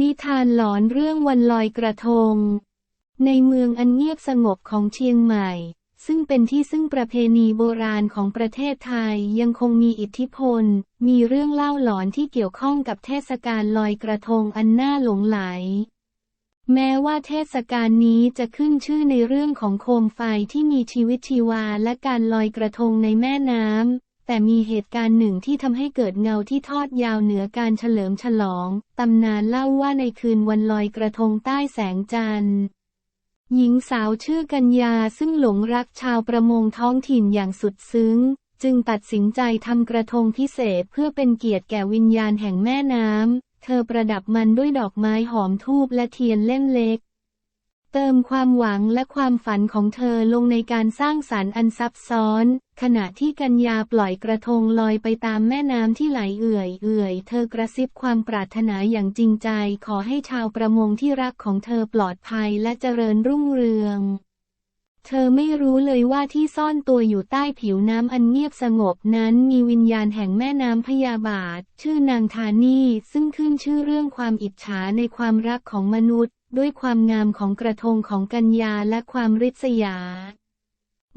นิทานหลอนเรื่องวันลอยกระทง ในเมืองอันเงียบสงบของเชียงใหม่ ซึ่งเป็นที่ซึ่งประเพณีโบราณของประเทศไทยยังคงมีอิทธิพล มีเรื่องเล่าหลอนที่เกี่ยวข้องกับเทศกาลลอยกระทงอันน่าหลงไหล แม้ว่าเทศกาลนี้จะขึ้นชื่อในเรื่องของโคมไฟที่มีชีวิตชีวาและการลอยกระทงในแม่น้ำ แต่มีเหตุการณ์หนึ่งที่ทำให้เกิดเงาที่ทอดยาวเหนือการเฉลิมฉลอง ตำนานเล่าว่าในคืนวันลอยกระทงใต้แสงจันทร์หญิงสาวชื่อกัญญาซึ่งหลงรักชาวประมงท้องถิ่นอย่างสุดซึ้ง จึงตัดสินใจทำกระทงพิเศษเพื่อเป็นเกียรติแก่วิญญาณแห่งแม่น้ำเธอประดับมันด้วยดอกไม้หอมทูบและเทียนเล่มเล็ก เติมความหวังและความฝันของเธอลงในการสร้างสรรค์อันซับซ้อน ขณะที่กัญญาปล่อยกระทงลอยไปตามแม่น้ำที่ไหลเอื่อยเอื่อยเธอกระซิบความปรารถนาอย่างจริงใจ ขอให้ชาวประมงที่รักของเธอปลอดภัยและเจริญรุ่งเรืองเธอไม่รู้เลยว่าที่ซ่อนตัวอยู่ใต้ผิวน้ำอันเงียบสงบนั้นมีวิญญาณแห่งแม่น้ำพยาบาท ชื่อนางธานีซึ่งขึ้นชื่อเรื่องความอิจฉาในความรักของมนุษย์ ด้วยความงามของกระทงของกัญญาและความริษยา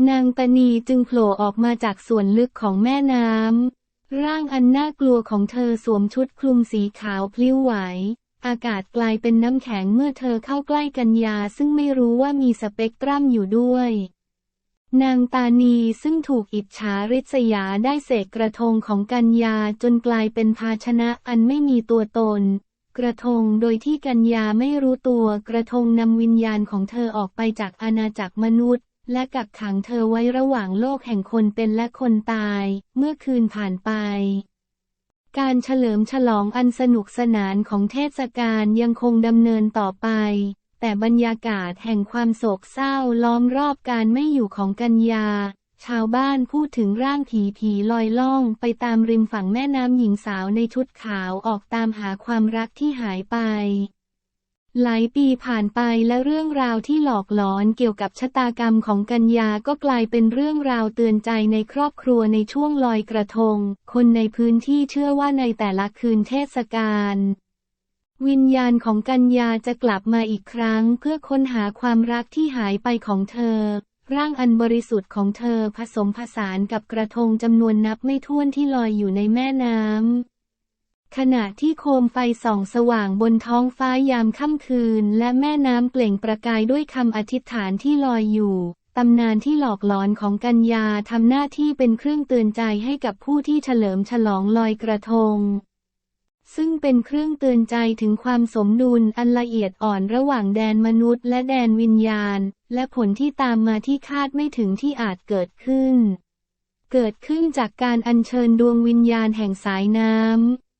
นางตานีจึงโผล่ออกมาจากส่วนลึกของแม่น้ำ ร่างอันน่ากลัวของเธอสวมชุดคลุมสีขาวพลิ้วไหว อากาศกลายเป็นน้ำแข็งเมื่อเธอเข้าใกล้กัญญาซึ่งไม่รู้ว่ามีสเปกตรัมอยู่ด้วยนางตานีซึ่งถูกอิจฉาริษยาได้เสกกระทงของกัญญาจนกลายเป็นภาชนะอันไม่มีตัวตน กระทงโดยที่กัญญาไม่รู้ตัวกระทงนำวิญญาณของเธอออกไปจากอาณาจักรมนุษย์ และกักขังเธอไว้ระหว่างโลกแห่งคนเป็นและคนตาย เมื่อคืนผ่านไป การเฉลิมฉลองอันสนุกสนานของเทศกาลยังคงดำเนินต่อไป แต่บรรยากาศแห่งความโศกเศร้าล้อมรอบการไม่อยู่ของกัญญา ชาวบ้านพูดถึงร่างผีผีลอยล่องไปตามริมฝั่งแม่น้ำหญิงสาวในชุดขาวออกตามหาความรักที่หายไป หลายปีผ่านไปและเรื่องราวที่หลอกหลอนเกี่ยวกับชะตากรรมของกัญญาก็กลายเป็นเรื่องราวเตือนใจในครอบครัวในช่วงลอยกระทง คนในพื้นที่เชื่อว่าในแต่ละคืนเทศกาลวิญญาณของกัญญาจะกลับมาอีกครั้งเพื่อค้นหาความรักที่หายไปของเธอ ร่างอันบริสุทธิ์ของเธอผสมผสานกับกระทงจำนวนนับไม่ถ้วนที่ลอยอยู่ในแม่น้ำ ขณะที่โคมไฟส่องสว่างบนท้องฟ้ายามค่ำคืน และแม่น้ำเปล่งประกายด้วยคำอธิษฐานที่ลอยอยู่ ตำนานที่หลอกหลอนของกัญญาทำหน้าที่เป็นเครื่องเตือนใจให้กับผู้ที่เฉลิมฉลองลอยกระทงซึ่งเป็นเครื่องเตือนใจถึงความสมดุลอันละเอียดอ่อนระหว่างแดนมนุษย์และแดนวิญญาณ และผลที่ตามมาที่คาดไม่ถึงที่อาจเกิดขึ้น เกิดขึ้นจากการอัญเชิญดวงวิญญาณแห่งสายน้ำ